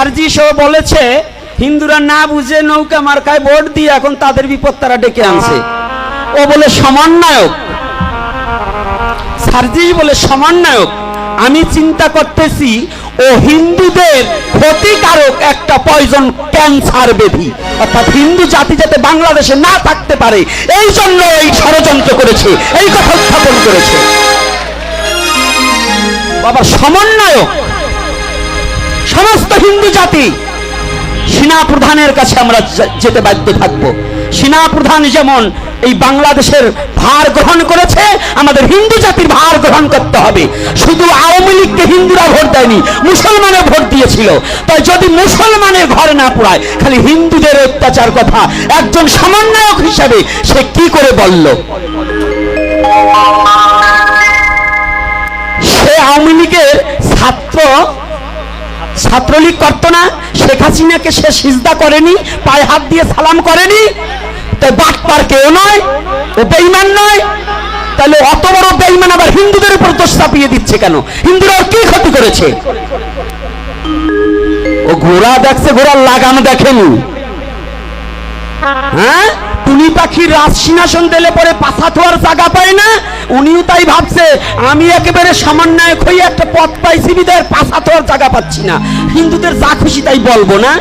সার্জিসও বলেছে, হিন্দুরা না বুঝে নৌকা মার্কায় ভোট দিয়ে এখন তাদের বিপদ তারা ডেকে আনছে। ও বলে সমন্বয়ক সার্জিস বলে সমন্বয়ক আমি চিন্তা করতেছি, ও হিন্দুদের ক্ষতিকারক একটা পয়জন ক্যান্সার বেধি। অর্থাৎ হিন্দু জাতি যাতে বাংলাদেশে না থাকতে পারে, এই জন্য এই ষড়যন্ত্র করেছে, এই কথা উত্থাপন করেছে। বাবা সমন্বয়ক সমস্ত হিন্দু জাতি সেনা প্রধানের কাছে আমরা যেতে বাধ্য থাকব। সেনা প্রধান যেমন এই বাংলাদেশের ভার গ্রহণ করেছে, আমাদের হিন্দু জাতির ভার গ্রহণ করতে হবে। শুধু আওয়ামী লীগকে হিন্দুরা ভোট দেয়নি মুসলমানে ভোট দিয়েছিল। তাই যদি মুসলমানের ঘরে না পড়ায়, খালি হিন্দুদের অত্যাচার কথা একজন সমন্বয়ক হিসাবে সে কি করে বলল? সে আওয়ামী লীগের ছাত্র ছাত্রলীগ করতো না, শেখ হাসিনাকে সে সিজদা করেনি, পায়ে হাত দিয়ে সালাম করেনি। তাই বাটপার কেউ নয়, ও বেইমান নয়। তাহলে অত বড় বেইমান আবার হিন্দুদের উপর দোষ চাপিয়ে দিচ্ছে কেন? হিন্দুরা কি ক্ষতি করেছে? ও ঘোড়া দেখছে, ঘোড়ার লাগাম দেখেনি। হ্যাঁ? টুনি পাখির রাজ সিংহাসন দিলে পরে পাছা থোয়ার জায়গা পায় না ভাবছে আমি একেবারে সমন্বয়ক হয়ে একটা পথ পাইছি বিদায় পাছা থোয়ার জায়গা পাচ্ছি না। হিন্দুদের যা খুশি তাই বলব না?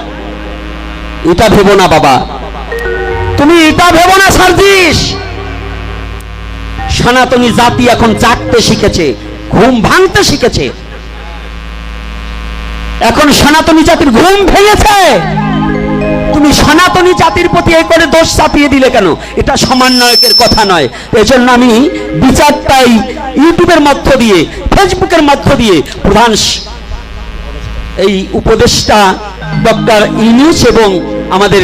এটা ভেবো না বাবা। তুমি এটা ভেবো না, সার্জিস। সনাতনী জাতি এখন জাগতে শিখেছে, ঘুম ভাঙতে শিখেছে। এখন সনাতনী জাতির ঘুম ভেঙেছে। তুমি সনাতনী জাতির প্রতি এই করে দোষ চাপিয়ে দিলে কেন? এটা সমন্বয়কের কথা নয়। এজন্য আমি বিচারটাই ইউটিউবের মধ্য দিয়ে, ফেসবুকের মধ্য দিয়ে প্রধান এই উপদেষ্টা ডক্টর ইউনুস এবং আমাদের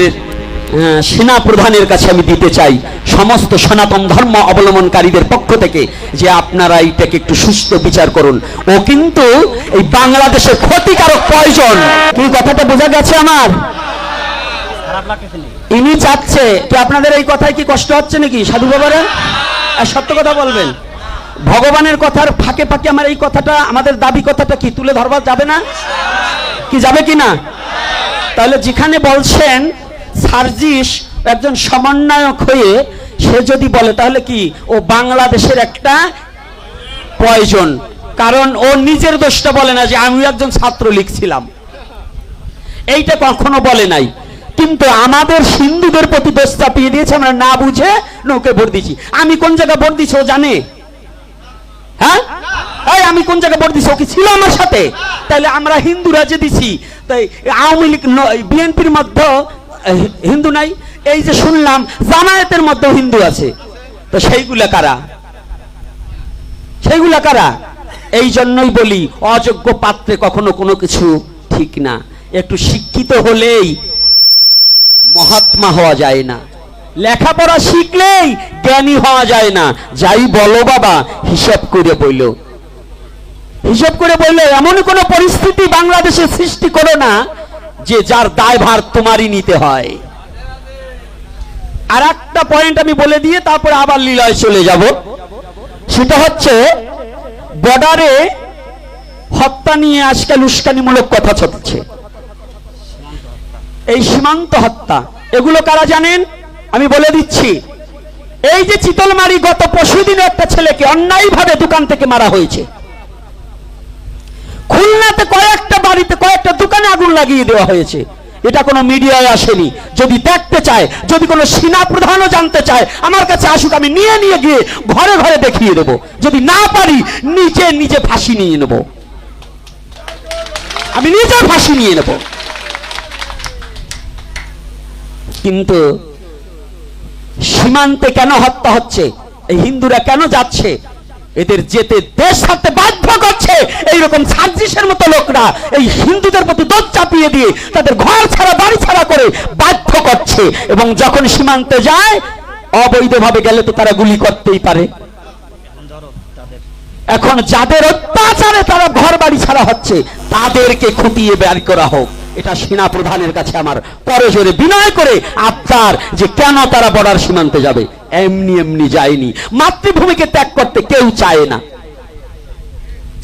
সেনা প্রধানের কাছে আমি দিতে চাই সমস্ত সনাতন ধর্ম অবলম্বনকারীদের পক্ষ থেকে যে আপনারা এইটাকে একটু সুস্থ বিচার করুন। ও কিন্তু এই বাংলাদেশের ক্ষতিকারক প্রয়োজন কি কথাটা বোঝা গেছে আমার? ইনি চাচ্ছে তো আপনাদের এই কথায় কি কষ্ট হচ্ছে নাকি? সাধু বাবারা সত্য কথা বলবেন। ভগবানের কথার ফাঁকে ফাঁকে আমার এই কথাটা, আমাদের দাবি কথাটা কি তুলে ধরবার যাবে না? কি যাবে কি না? তাহলে যেখানে বলছেন, সার্জিস একজন সমন্বয়ক হয়ে সে যদি বলে, তাহলে কি ও বাংলাদেশের একটা প্রয়োজন? কারণ ও নিজের দোষটা বলে না যে আমি একজন ছাত্র লিখছিলাম এইটা কখনো বলে নাই। কিন্তু আমাদের হিন্দুদের প্রতি দোষ চাপিয়ে দিয়েছে, আমরা না বুঝে নৌকে ভোট দিছি আমি কোন জায়গায় ভোট দিছি ও জানে? হ্যাঁ? এই, আমি কোন জায়গায় ভোট দিছি ও কি ছিল আমার সাথে? তাহলে আমরা হিন্দুরা যে দিছি, তাই আওয়ামী লীগ বিএনপির মধ্যে হিন্দু নাই। এই যে শুনলাম, জামায়াতের মধ্যেও হিন্দু আছে। তো সেইগুলা কারা? সেইগুলা কারা? এই জন্যই বলি, অযোগ্য পাত্রে কখনো কোনো কিছু ঠিক না। একটু শিক্ষিত হলেই মহাত্মা হওয়া যায় না। লেখাপড়া শিখলেই জ্ঞানী হওয়া যায় না। যাই বলো বাবা, হিসাব করে বইল। হিসাব করে বললে, এমন কোন পরিস্থিতি বাংলাদেশে সৃষ্টি করো না যে যার দায়ভার তোমারই নিতে হয়। আর একটা পয়েন্ট আমি বলে দিয়ে তারপরে আবার লীলায় চলে যাব। সেটা হচ্ছে বর্ডারে হত্যা নিয়ে আজকাল উস্কানিমূলক কথা চলছে। এই সীমান্ত হত্যা। এগুলো কারা জানেন? আমি বলে দিচ্ছি। এই যে চিতলমারি গত পরশুদিন একটা ছেলেকে অন্যায়ভাবে দোকান থেকে মারা হয়েছে। খুলনাতে কয়েকটা বাড়িতে কয়েকটা দোকানে আগুন লাগিয়ে দেওয়া হয়েছে। এটা কোনো মিডিয়ায় আসেনি। যদি দেখতে চায়, যদি কোনো সেনা প্রধানও জানতে চায়, আমার কাছে আসুক, আমি নিয়ে নিয়ে গিয়ে ঘরে ঘরে দেখিয়ে দেব। যদি না পারি, নিজে নিজে ফাঁসি নিয়ে নেব। আমি নিজে ফাঁসি নিয়ে নেব। কিন্তু সীমান্তে কেন হত্যা হচ্ছে? এই হিন্দুরা কেন যাচ্ছে? এদের যেতে দেশ ছাড়তে বাধ্য করছে। এইরকম সার্জিসের মতো লোকরা এই হিন্দুদের প্রতি দোষ চাপিয়ে দিয়ে তাদের ঘর ছাড়া, বাড়ি ছাড়া করে বাধ্য করছে। এবং যখন সীমান্তে যায়, অবৈধভাবে গেলে তো তারা গুলি করতেই পারে। এখন যাদের অত্যাচারে তারা ঘর, বাড়ি ছাড়া হচ্ছে, তাদেরকে খুঁটিয়ে বের করা হোক। এটা সেনা প্রধানের কাছে আমার করজোরে বিনয় করে আপনার যে কেন তারা বর্ডার সীমান্তে যাবে। এমনি এমনি যায়নি। মাতৃভূমিকে ত্যাগ করতে কেউ চায় না।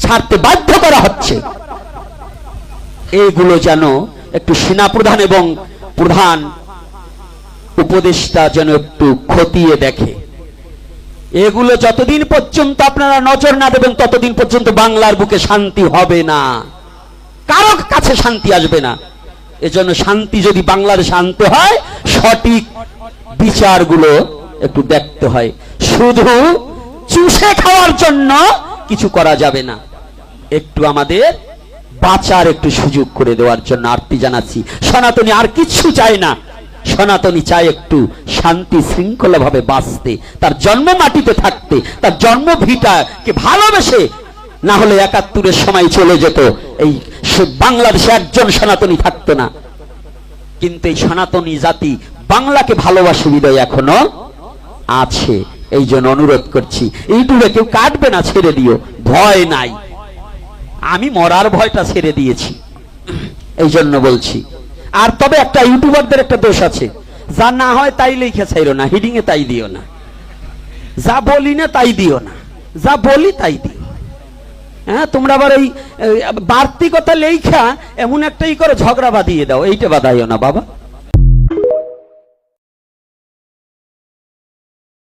ছাড়তে বাধ্য করা হচ্ছে। এগুলো যেন একটু সেনাপ্রধান এবং প্রধান উপদেষ্টা যেন একটু খতিয়ে দেখে। এগুলো যতদিন পর্যন্ত আপনারা নজর না দেবেন, ততদিন পর্যন্ত বাংলার বুকে শান্তি হবে না। কারও কাছে শান্তি আসবে না। এজন্য শান্তি যদি বাংলাদেশে আনতে হয়, সঠিক বিচারগুলো একটু দেখতে হয়। শুধু চুষে খাওয়ার জন্য কিছু করা যাবে না। একটু আমাদের বাঁচার একটু সুযোগ করে দেওয়ার জন্য আরতি জানাচ্ছি। সনাতনী আর কিচ্ছু চায় না। সনাতনী চায় একটু শান্তি শৃঙ্খলা ভাবে বাঁচতে, তার জন্ম মাটিতে থাকতে, তার জন্ম ভিটাকে ভালোবেসে না হলে একাত্তরের সময় চলে যেত। এই বাংলাদেশে একজন সনাতনী থাকতো না। কিন্তু এই সনাতনী জাতি বাংলাকে ভালোবাসে হৃদয় এখনও আছে। এই জন্য অনুরোধ করছি, ইউটিউবে কেউ কাটবে না, ছেড়ে দিও। ভয় নাই। আমি মরার ভয়টা ছেড়ে দিয়েছি। এই জন্য বলছি। আর তবে একটা ইউটিউবারদের একটা দোষ আছে। যা না হয় তাই লিখে চাইলো না হিডিং এ তাই দিও না। যা বলি না তাই দিও না। যা বলি তাই দিও। হ্যাঁ তোমরা আবার এই বাড়তি কথা লেখা এমন একটাই করে, ঝগড়া বাঁধিয়ে দাও, এইটা বাধাইও না, বাবা।